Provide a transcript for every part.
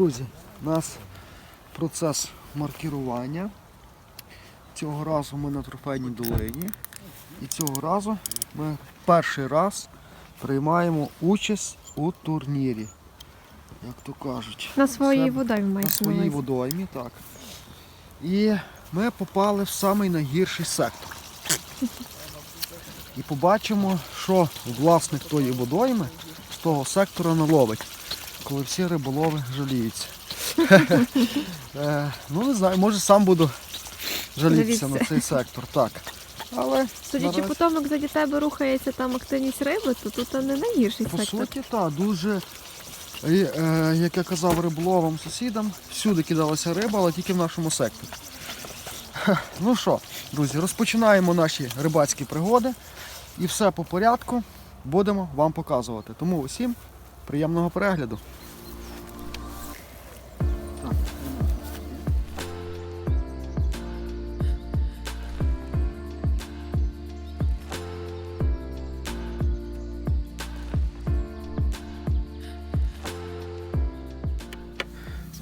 Друзі, у нас процес маркірування. Цього разу ми на трофейній долині. І цього разу ми перший раз приймаємо участь у турнірі. Як то кажуть. На своїй водоймі на своїй водоймі, так. І ми попали в самий найгірший сектор. І побачимо, що власник тої водойми з того сектора наловить, коли всі риболови жаліються. Е, Ну не знаю, може сам буду жалітися на цей сектор. Так. Але Судячи по тому, як заді тебе рухається там активність риби, то тут не найгірший По сектор. суті, так, дуже, е, як я казав риболовам сусідам, всюди кидалася риба, але тільки в нашому секторі. Ну що, друзі, розпочинаємо наші рибацькі пригоди і все по порядку будемо вам показувати. Тому усім приємного перегляду.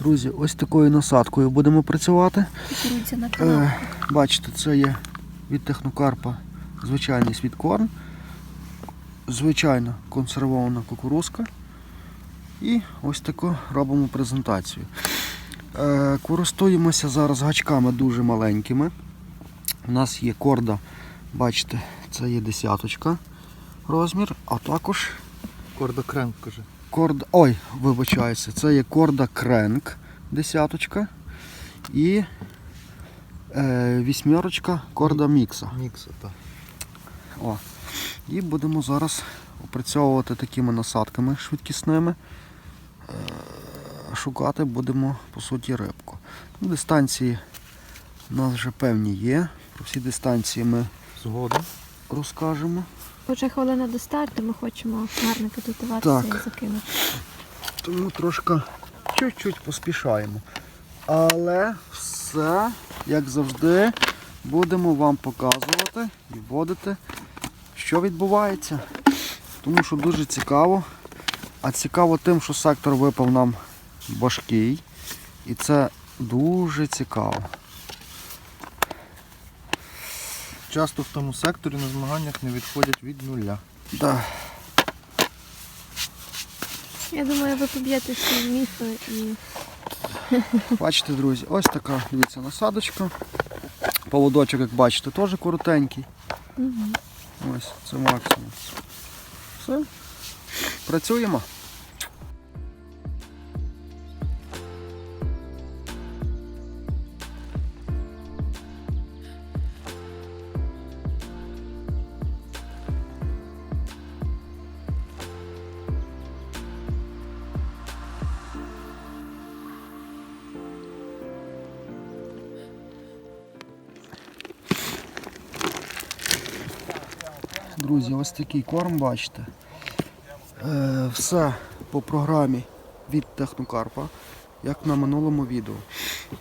Друзі, ось такою насадкою будемо працювати. На Е, бачите, це є від технокарпа звичайний світкорм, звичайна консервована кукурузка. І ось таку робимо презентацію. Е, користуємося зараз гачками дуже маленькими. У нас є корда, бачите, це є десяточка розмір, а також Кордо крем, каже. корда. Ой, вибачаюся, це є корда кренк десяточка і е, вісьмерочка корда мікса. Мікса, так. О. І будемо зараз опрацьовувати такими насадками швидкісними. Е, Шукати будемо по суті рибку. Ну, Дистанції у нас вже певні є. Про всі дистанції ми Згодом. розкажемо. Хоча хвилина до старту, ми хочемо гарно підготуватися і закинути. Тому трошки чуть-чуть поспішаємо. Але все, як завжди, будемо вам показувати і вводити, що відбувається. Тому що дуже цікаво. А цікаво тим, що сектор випав нам важкий. І це дуже цікаво. Часто в тому секторі на змаганнях не відходять від нуля. Да. Я думаю, ви поб'єте всі місто і Бачите, друзі, ось така, дивіться, насадочка. Поводочок, як бачите, теж коротенький. Угу. Ось, це максимум. Все. Працюємо. Друзі, ось такий корм, бачите. Е, все по програмі від Технокарпа, як на минулому відео.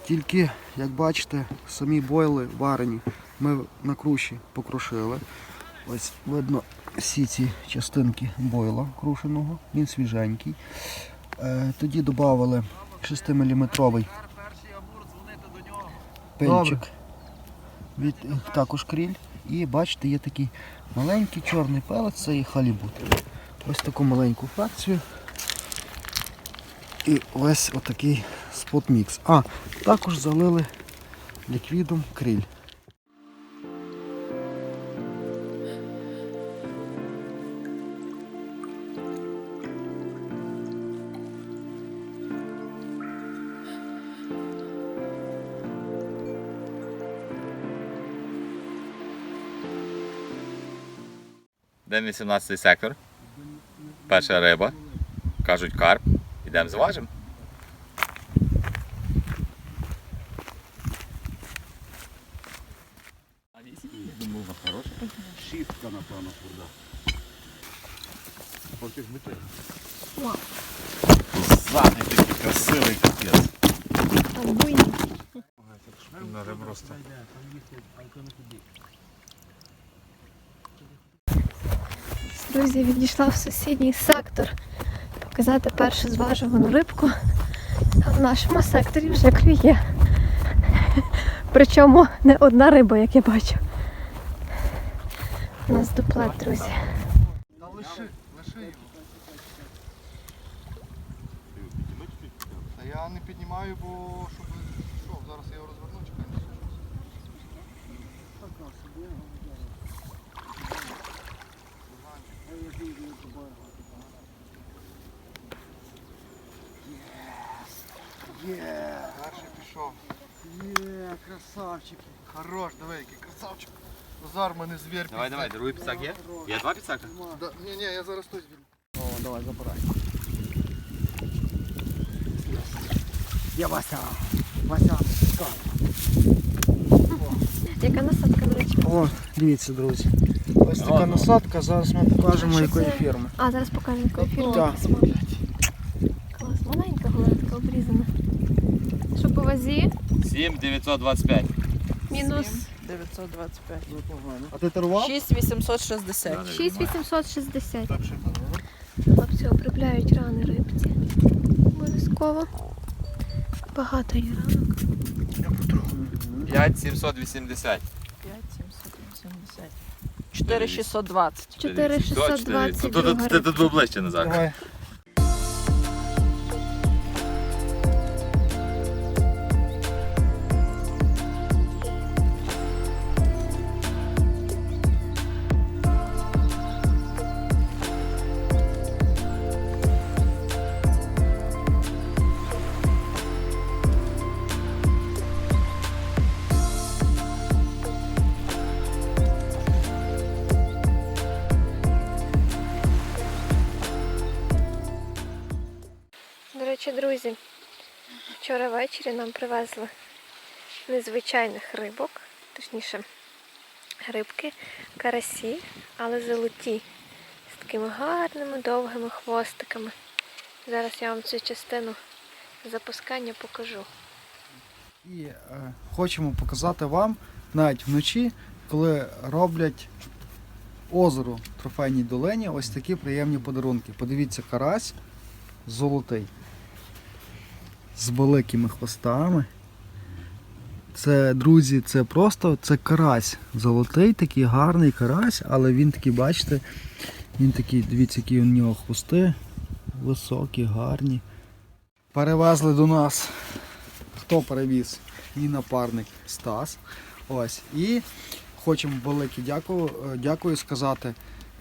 Тільки, як бачите, самі бойли варені ми на круші покрушили. Ось видно всі ці частинки бойла крушеного, він свіженький. Е, тоді додали 6-мм пенчик від е, також кріль. І бачите, є такий маленький чорний пелець, це і халібут. Ось таку маленьку фракцію. І ось отакий спот-мікс. А, також залили ліквідом кріль. День 18 сектор. Перша риба. Кажуть карп. Ідемо зважимо. Задний такий красивий капець. там буйні. На ребро став. Друзі, відійшла в сусідній сектор показати першу зважувану рибку. В нашому секторі вже клює. Причому не одна риба, як я бачу. У нас дуплет, друзі. Я не піднімаю, бо Є, Перший пішов. є, красавчики. Хорош, давай, який красавчик. Назар, в мене звір. Давай, давай, другий піцак є? Є два піцака? Да, ні, ні, я зараз той звільню. О, давай, забирай. Є Вася. Вася, пускай. Яка насадка, до речі? О, дивіться, друзі. Ось така насадка, зараз ми покажемо якої фірми. А, зараз покажемо, якої фірми. Так. Клас, маленька голландка обрізана. Що по вазі? 7 925. Мінус 925. А ти торгував? 6860. 6860. Хлопці обробляють рани рибці. Обов'язково. Багато є ранок. 5 780. 5780. 4620. 4620 Тут, тут, тут, тут був ближче назад. Давай. Вчора ввечері нам привезли незвичайних рибок, точніше, рибки, карасі, але золоті, з такими гарними довгими хвостиками. Зараз я вам цю частину запускання покажу. І е, хочемо показати вам навіть вночі, коли роблять озеро в трофейній долині, ось такі приємні подарунки. Подивіться, карась золотий. З великими хвостами. Це, друзі, це просто це карась. Золотий, такий гарний карась, але він такий, бачите, він такий, дивіться, які у нього хвости. Високі, гарні. Перевезли до нас хто перевіз? Мій напарник Стас. Ось. І хочемо велике дякую, дякую сказати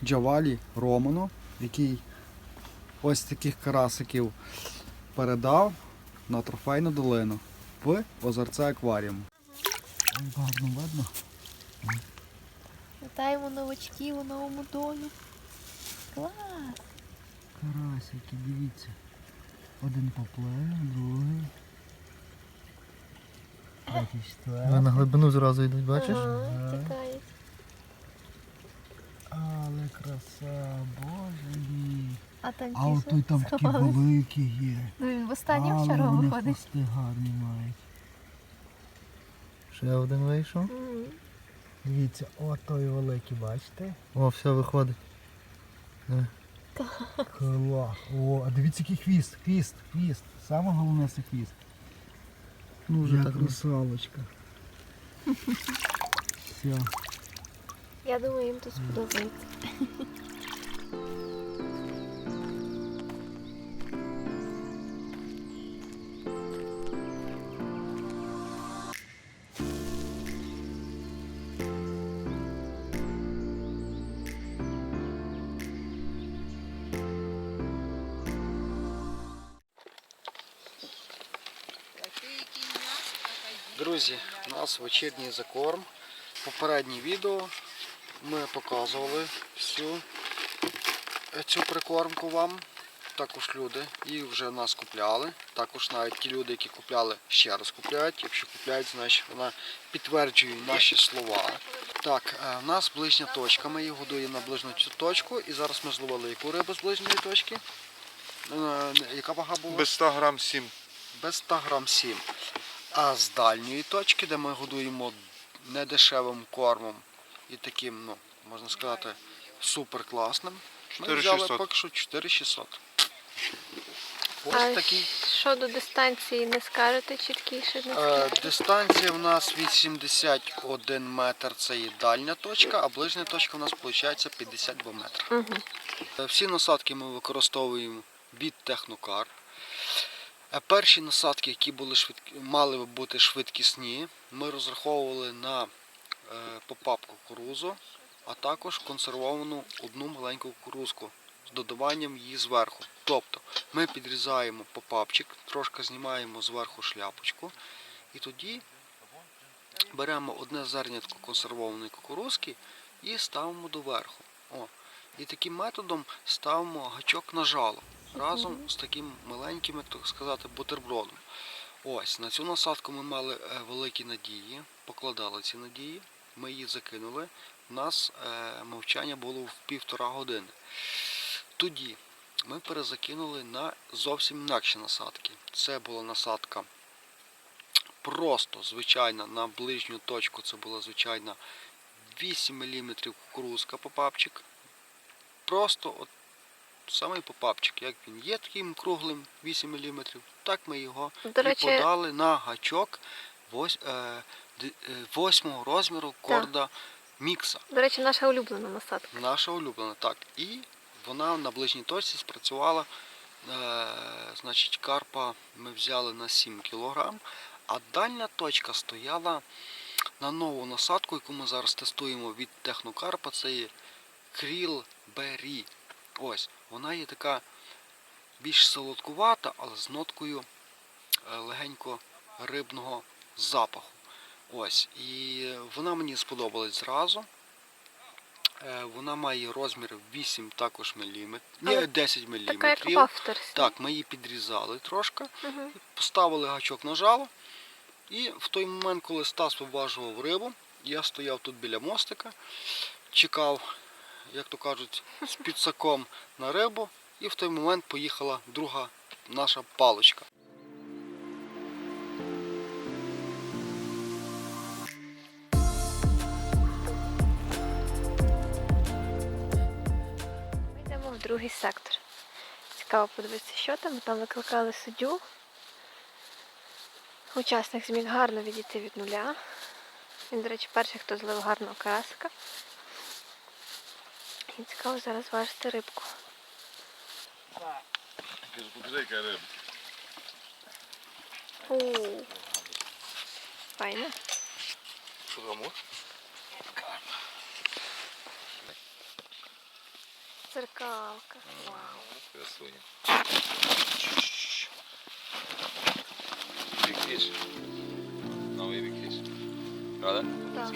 Джавалі Роману, який ось таких карасиків передав на трофейну долину в озерце акваріум. Гарно видно. Вітаємо новачків у новому домі. Клас! Карасики, дивіться. Один поплив, другий. Третій, четвертий. На глибину зразу йдуть, бачиш? Ага, тікають. Але краса, боже мій. А там А от той там такі великі є. Ну він в останній Але вчора вони виходить. хвости гарні мають. Ще один вийшов. Дивіться, о той великий, бачите? О, все виходить. Клас. О, а дивіться який хвіст, хвіст, хвіст. Саме головне це хвіст. Ну вже Як так. русалочка. Все. Я думаю, їм тут сподобається. нас вечірній закорм. Попереднє відео ми показували всю цю прикормку вам. Також люди їх вже в нас купляли. Також навіть ті люди, які купляли, ще раз купляють. Якщо купляють, значить вона підтверджує наші слова. Так, е, в нас ближня точка. Ми її годуємо на ближню цю точку. І зараз ми зловили яку рибу з ближньої точки. Е, Яка вага була? Без 100 грам 7. без 100 грам 7. А з дальньої точки, де ми годуємо недешевим кормом і таким, ну, можна сказати, супер класним, ми взяли поки що 4600. Ось А такий щодо дистанції не скажете чіткіше? Е, дистанція в нас 81 метр, це є дальня точка, а ближня точка у нас виходить 52 метри. Е, Всі насадки ми використовуємо від Технокар. Е, Перші насадки, які були швидкі, мали бути швидкісні, ми розраховували на е, попап кукурузу, а також консервовану одну маленьку кукурузку з додаванням її зверху. Тобто ми підрізаємо попапчик, трошки знімаємо зверху шляпочку і тоді беремо одне зернятко консервованої кукурузки і ставимо доверху. О. І таким методом ставимо гачок на жало разом з таким маленьким, як так сказати, бутербродом. Ось на цю насадку ми мали е, великі надії, покладали ці надії, ми її закинули. У нас е, мовчання було в півтора години. Тоді ми перезакинули на зовсім інакші насадки. Це була насадка просто звичайна на ближню точку. Це була звичайна 8 мм кукурузка попапчик. Просто от самий попапчик, як він є таким круглим 8 мм, так ми його До і речі, подали на гачок вось- е, д- е, восьмого розміру корда мікса. до речі, наша улюблена насадка. Наша улюблена, так. І вона на ближній точці спрацювала. Е, значить, карпа ми взяли на 7 кг, а дальня точка стояла на нову насадку, яку ми зараз тестуємо від Технокарпа. Це є Кріл Бері. Ось, вона є така більш солодкувата, але з ноткою е, легенько рибного запаху. Ось. І вона мені сподобалась зразу. Е, Вона має розмір 8 також мм, ні, 10 Така як мм. авторська. Так, ми її підрізали трошки, Угу. поставили гачок на жало. І в той момент, коли Стас виважував рибу, я стояв тут біля мостика, чекав, як то кажуть, з підсаком на рибу, і в той момент поїхала друга наша паличка. Ми йдемо в другий сектор. Цікаво подивитися, що там. Там викликали суддю. Учасник зміг гарно відійти від нуля. Він, до речі, перший, хто злив гарного карасика. І цікаво зараз важити рибку. Покажи, яка риба. У. Файно. Що там? Церкалка. Вау. Красуня. Бікфіш. Новий бікфіш. Правда? Так.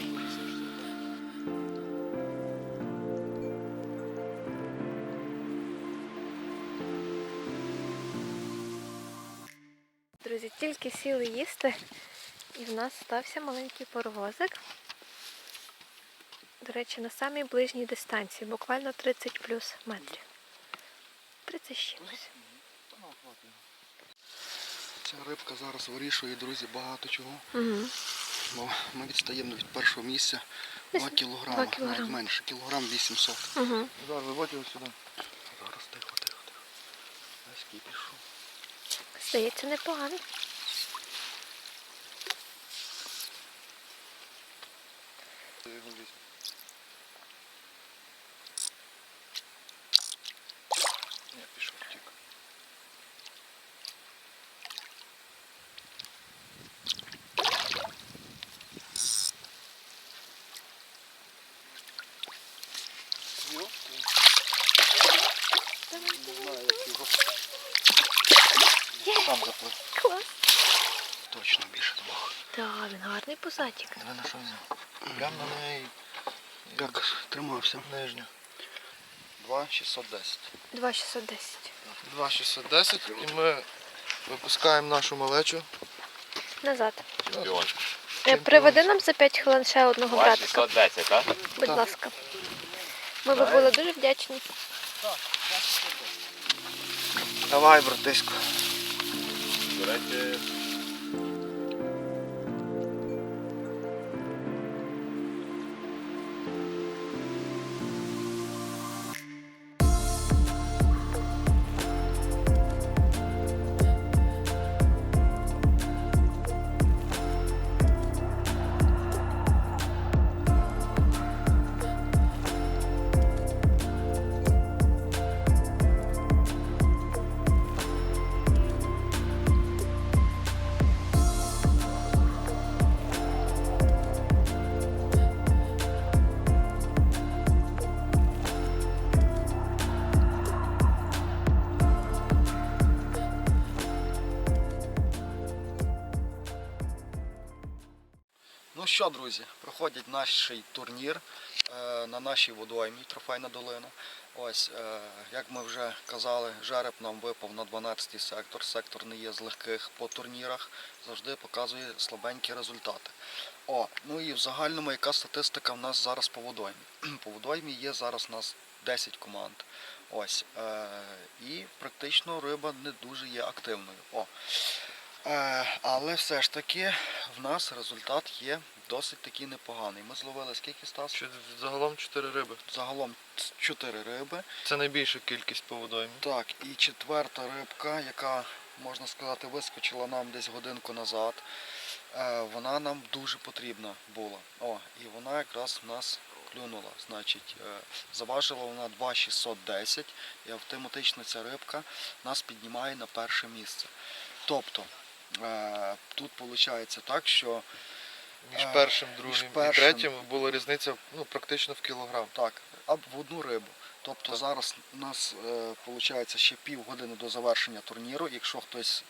Тільки сіли їсти, і в нас стався маленький паровозик. До речі, на самій ближній дистанції, буквально 30 плюс метрів. 30 з чимось. Ця рибка зараз вирішує, друзі, багато чого. Угу. Бо ми відстаємо від першого місця Десь 2 кілограми, два кілограми. навіть менше, кілограм 800. Угу. Зараз виводь його сюди. Зараз тихо, тихо, тихо. Ось пішов. Здається, непогано. Ні, пішов, тік. Не знаю, як його Сам заплив. Клас. точно більше двох. Так, він гарний позатік. Диви на що взяв. Прямо на неї Як тримався? нижню. 2,610. 2610. 2,610 і ми випускаємо нашу малечу. Назад. Чемпіончик. Е, Приведи нам за 5 хвилин ще одного братика. 610, так? Будь Так. ласка. Ми би були дуже вдячні. Давай, братисько. До речі, що, друзі, проходить наш турнір е, на нашій водоймі Трофейна долина. Ось, е, як ми вже казали, жереб нам випав на 12-й сектор. Сектор не є з легких по турнірах, завжди показує слабенькі результати. О, ну і в загальному яка статистика в нас зараз по водоймі? По водоймі є зараз у нас 10 команд. Ось, е, і практично риба не дуже є активною. О. Е, але все ж таки в нас результат є досить таки непоганий. Ми зловили скільки Стас? Загалом 4 риби. Загалом 4 риби. Це найбільша кількість по водоймі. Так, і четверта рибка, яка, можна сказати, вискочила нам десь годинку назад. е, Вона нам дуже потрібна була. О, і вона якраз в нас клюнула. Значить, е, заважила вона 2,610 і автоматично ця рибка нас піднімає на перше місце. Тобто, тут виходить так, що Між Е, першим, між другим першим. і третім була різниця ну, практично в кілограм. Так, а в одну рибу. Тобто Так. зараз у нас виходить ще півгодини до завершення турніру. Якщо хтось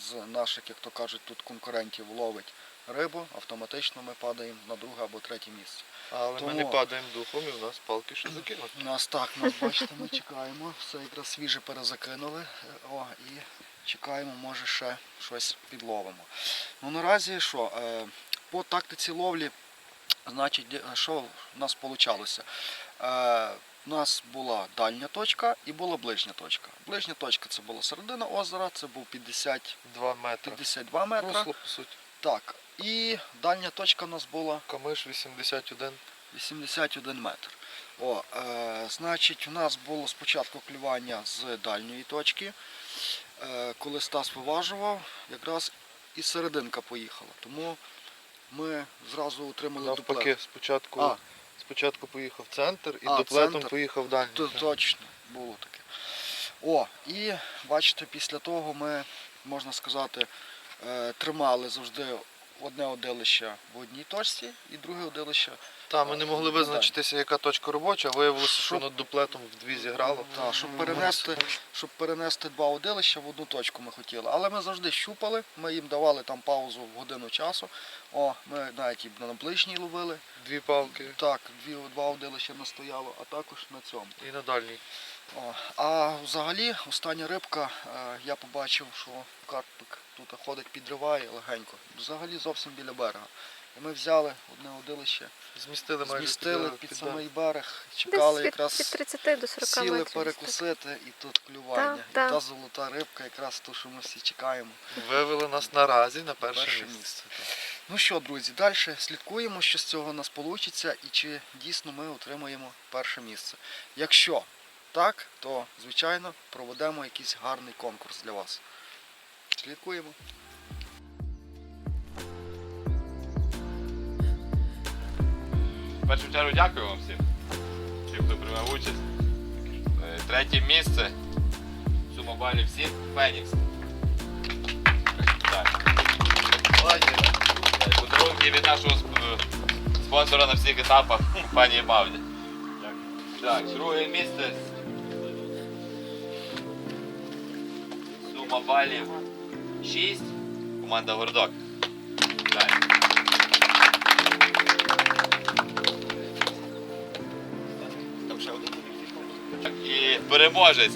з наших, як то кажуть, тут конкурентів ловить рибу, автоматично ми падаємо на друге або третє місце. Але Тому- ми не падаємо духом і в нас палки ще закинуть. У нас так, нас бачите, ми чекаємо. Все якраз свіже перезакинули. Е, О, і чекаємо, може ще щось підловимо. Ну наразі що, е, по тактиці ловлі, значить, що в нас вийшло? Е, у нас була дальня точка і була ближня точка. Ближня точка це була середина озера, це був 50, Два метри. 52 метри. Русло, по суті. Так. І дальня точка у нас була Камиш 81. 81 метр. О, е, значить, у нас було спочатку клювання з дальньої точки. Е, коли Стас поважував, якраз і серединка поїхала. Тому ми зразу отримали Навпаки, дуплет. спочатку, А. спочатку поїхав центр і А, дуплетом центр. поїхав далі. То- Точно, було таке. О, і бачите, після того ми, можна сказати, е, тримали завжди одне одилище в одній точці і друге одилище Та, ми не могли Ну, визначитися, яка точка робоча, виявилося, що над дуплетом вдві зіграло. Так, щоб перенести, щоб перенести два удилища в одну точку ми хотіли. Але ми завжди щупали, ми їм давали там паузу в годину часу. О, ми навіть і на ближній ловили. Дві палки Так, дві, два удилища настояло, а також на цьому. і на дальній. О, а взагалі остання рибка, е, я побачив, що карпик тут ходить, підриває легенько. Взагалі зовсім біля берега. І ми взяли одне удилище, Змістили майже змістили під, під під самий берег. Десь чекали від, якраз. від 30 до 40 Сіли метрів. десь так. перекусити і тут клювання. Так, І та золота рибка, якраз ту, що ми всі чекаємо. Вивели нас наразі на перше, Перше місце. місце. Ну що, друзі, далі слідкуємо, що з цього у нас вийде і чи дійсно ми отримаємо перше місце. Якщо так, то звичайно проведемо якийсь гарний конкурс для вас. Слідкуємо. Першу чергу дякую вам всім, всім, хто приймав участь. Е, Третє місце. Сума балів всім. Фенікс. Е, Подарунки від нашого спонсора на всіх етапах, пані Мавді. Так, друге місце. Сума балів 6. Команда Гордок. Далі. І переможець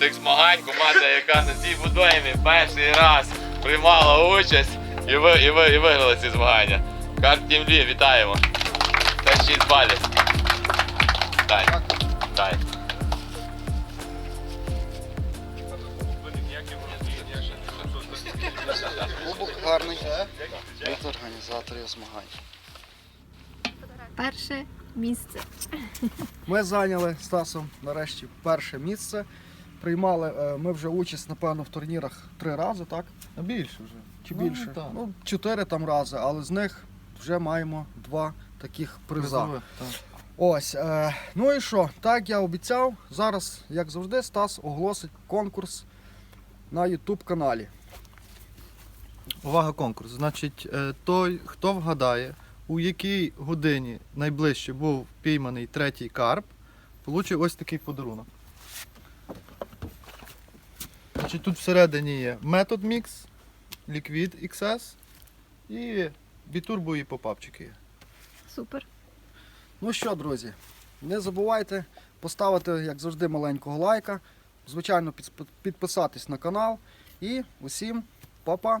тих змагань, команда, яка на цій водоймі перший раз приймала участь і, ви, і, ви, і виграла ці змагання. Карт Тім вітаємо. Це 6 балів. Дай. Дай. Гарний від організаторів змагань. Перше місце. Ми зайняли Стасом нарешті перше місце. Приймали е, ми вже участь, напевно, в турнірах три рази, так? А більше вже. Чи Ну, більше? так. Ну, чотири там рази, але з них вже маємо два таких приза. Так. Ось, е, ну і що? Так я обіцяв. Зараз, як завжди, Стас оголосить конкурс на YouTube каналі. Увага, конкурс. Значить, е, той, хто вгадає, у якій годині найближче був пійманий третій карп, получить ось такий подарунок. Значить, тут всередині є Method Mix, Liquid XS і бітурбо і попапчики є. Супер. Ну що, друзі, не забувайте поставити, як завжди, маленького лайка. Звичайно, підписатись на канал. І усім па-па!